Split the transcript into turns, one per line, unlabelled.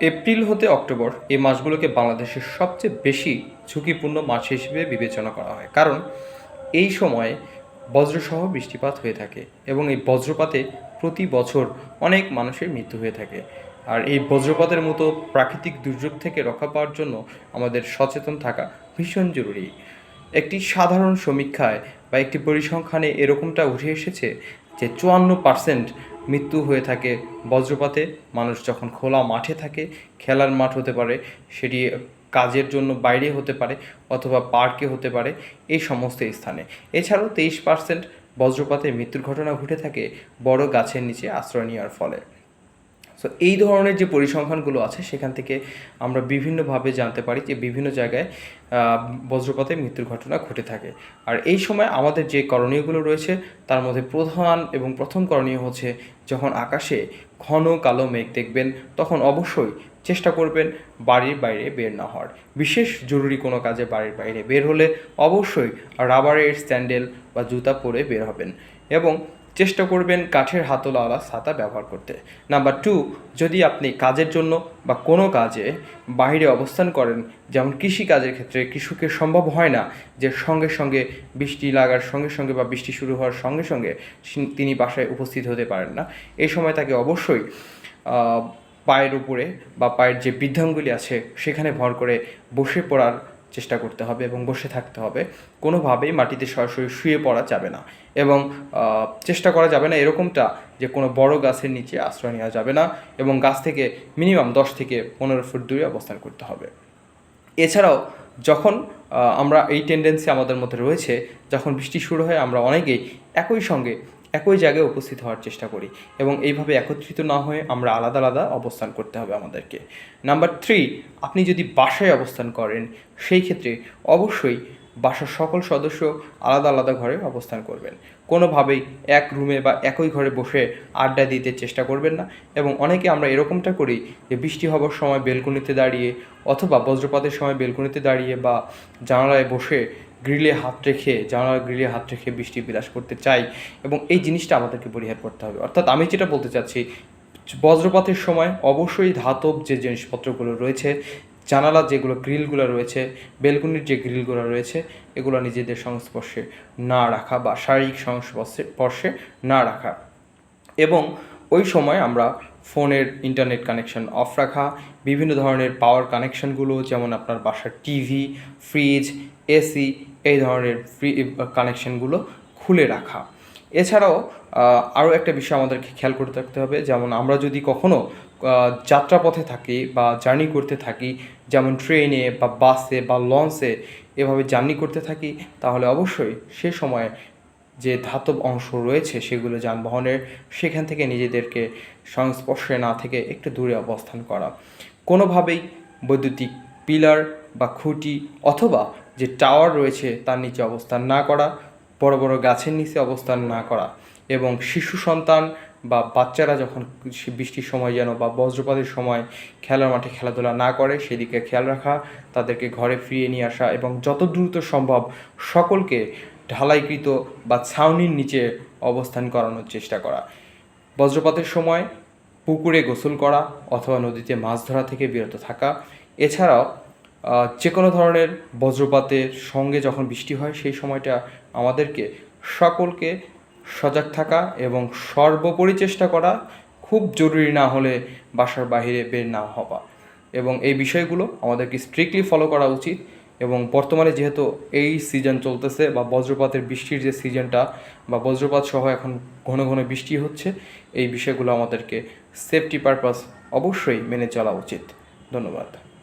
April হতে October এই মাসগুলোকে বাংলাদেশের সবচেয়ে বেশি ঝুঁকিপূর্ণ মাস হিসেবে বিবেচনা করা হয়। কারণ এই সময়ে বজ্রসহ বৃষ্টিপাত হয়ে থাকে এবং এই বজ্রপাতে প্রতি বছর অনেক মানুষের মৃত্যু হয়ে থাকে। আর এই বজ্রপাতের মতো প্রাকৃতিক দুর্যোগ থেকে রক্ষা পাওয়ার জন্য আমাদের সচেতন থাকা ভীষণ জরুরি। একটি সাধারণ সমীক্ষায় বা একটি পরিসংখ্যানে এরকমটা উঠে এসেছে যে চুয়ান্ন পার্সেন্ট মৃত্যু হয়ে থাকে। বজ্রপাতে মানুষ যখন খোলা মাঠে থাকে, খেলার মাঠ হতে পারে, সেটি কাজের জন্য বাইরে হতে পারে অথবা পার্কে হতে পারে, এই সমস্ত স্থানে। এছাড়াও তেইশ পার্সেন্ট বজ্রপাতে মৃত্যুর ঘটনা ঘটে থাকে বড় গাছের নিচে আশ্রয় নেওয়ার ফলে। সো এই ধরনের যে পরিসংখ্যানগুলো আছে, সেখান থেকে আমরা বিভিন্নভাবে জানতে পারি যে বিভিন্ন জায়গায় বজ্রপাতে মৃত্যুর ঘটনা ঘটে থাকে। আর এই সময় আমাদের যে করণীয়গুলো রয়েছে, তার মধ্যে প্রধান এবং প্রথম করণীয় হচ্ছে, যখন আকাশে ঘন কালো মেঘ দেখবেন, তখন অবশ্যই চেষ্টা করবেন বাড়ির বাইরে বের না হওয়ার। বিশেষ জরুরি কোনো কাজে বাড়ির বাইরে বের হলে অবশ্যই রাবারের স্যান্ডেল বা জুতা পরে বের হবেন। এবং চেষ্টা করবেন কাঠের হাতলওয়ালা ছাতা ব্যবহার করতে। নাম্বার টু যদি আপনি কাজের জন্য বা কোনো কাজে বাইরে অবস্থান করেন, যেমন কৃষি কাজের ক্ষেত্রে কৃষকের সম্ভব হয় না যে সঙ্গে সঙ্গে বৃষ্টি লাগার সঙ্গে সঙ্গে বা বৃষ্টি শুরু হওয়ার সঙ্গে সঙ্গে তিনি বাসায় উপস্থিত হতে পারেন না। এই সময় তাকে অবশ্যই পায়ের উপরে বা পায়ের যে বৃদ্ধাঙ্গুলি আছে, সেখানে ভর করে বসে পড়ার চেষ্টা করতে হবে এবং বসে থাকতে হবে। কোনোভাবেই মাটিতে সরাসরি শুয়ে পড়া যাবে না এবং চেষ্টা করা যাবে না এরকমটা যে কোনো বড় গাছের নিচে আশ্রয় নেওয়া যাবে না এবং গাছ থেকে মিনিমাম দশ থেকে পনেরো ফুট দূরে অবস্থান করতে হবে। এছাড়াও যখন আমরা এই টেন্ডেন্সি আমাদের মধ্যে রয়েছে, যখন বৃষ্টি শুরু হয় আমরা অনেকেই একই সঙ্গে একই জায়গায় উপস্থিত হওয়ার চেষ্টা করি এবং এইভাবে একত্রিত না হয়ে আমরা আলাদা আলাদা অবস্থান করতে হবে আমাদেরকে। নাম্বার থ্রি, আপনি যদি বাসায় অবস্থান করেন, সেই ক্ষেত্রে অবশ্যই বাসার সকল সদস্য আলাদা আলাদা ঘরে অবস্থান করবেন। কোনোভাবেই এক রুমে বা একই ঘরে বসে আড্ডা দিতে চেষ্টা করবেন না এবং অনেকে আমরা এরকমটা করি যে বৃষ্টি হবার সময় বেলকুনিতে দাঁড়িয়ে অথবা বজ্রপাতের সময় বেলকুনিতে দাঁড়িয়ে বা জানালায় বসে গ্রিলে হাত রেখে, জানালার গ্রিলে হাত রেখে বৃষ্টি বিলাস করতে চাই এবং এই জিনিসটা আমাদেরকে পরিহার করতে হবে। অর্থাৎ আমি যেটা বলতে চাচ্ছি, বজ্রপাতের সময় অবশ্যই ধাতব যে জিনিসপত্রগুলো রয়েছে, জানালা যেগুলো গ্রিলগুলো রয়েছে, বেলকুনির যে গ্রিলগুলো রয়েছে, এগুলো নিজেদের সংস্পর্শে না রাখা বা শারীরিক সংস্পর্শে, স্পর্শে না রাখা। এবং ওই সময় আমরা ফোনের ইন্টারনেট কানেকশন অফ রাখা, বিভিন্ন ধরনের পাওয়ার কানেকশনগুলো, যেমন আপনার বাসার টিভি, ফ্রিজ, এসি এই ধরনের ফ্রি কানেকশনগুলো খুলে রাখা। এছাড়াও আরও একটা বিষয় আমাদেরকে খেয়াল করে থাকতে হবে যেমন আমরা যদি কখনো আহ, যাত্রাপথে থাকি বা জার্নি করতে থাকি যেমন ট্রেনে বা বাসে বা লঞ্চে এভাবে জার্নি করতে থাকি তাহলে অবশ্যই সে সময় যে ধাতব অংশ রয়েছে সেগুলো যানবাহনের সেখান থেকে নিজেদেরকে সংস্পর্শে না থেকে একটু দূরে অবস্থান করা। কোনোভাবেই বৈদ্যুতিক পিলার বা খুঁটি অথবা যে টাওয়ার রয়েছে তার নিচে অবস্থান না করা, বড় বড় গাছের নিচে অবস্থান না করা এবং শিশু সন্তান বা বাচ্চারা যখন বৃষ্টির সময় যেন বা বজ্রপাতের সময় খেলার মাঠে খেলাধুলা না করে, সেদিকে খেয়াল রাখা, তাদেরকে ঘরে ফিরিয়ে নিয়ে আসা এবং যত দ্রুত সম্ভব সকলকে ঢালাইকৃত বা ছাউনির নিচে অবস্থান করানোর চেষ্টা করা। বজ্রপাতের সময় পুকুরে গোসল করা অথবা নদীতে মাছ ধরা থেকে বিরত থাকা। এছাড়াও যে কোনো ধরনের বজ্রপাতের সঙ্গে যখন বৃষ্টি হয়, সেই সময়টা আমাদেরকে সকলকে সজাগ থাকা এবং সর্বোপরি চেষ্টা করা খুব জরুরি না হলে বাসার বাইরে বের না হওয়া। এবং এই বিষয়গুলো আমাদেরকে স্ট্রিক্টলি ফলো করা উচিত এবং বর্তমানে যেহেতু এই সিজন চলতেছে বা বজ্রপাতের বৃষ্টির যে সিজনটা বা বজ্রপাত সহ এখন ঘন ঘন বৃষ্টি হচ্ছে, এই বিষয়গুলো আমাদেরকে সেফটি পারপাস অবশ্যই মেনে চলা উচিত। ধন্যবাদ।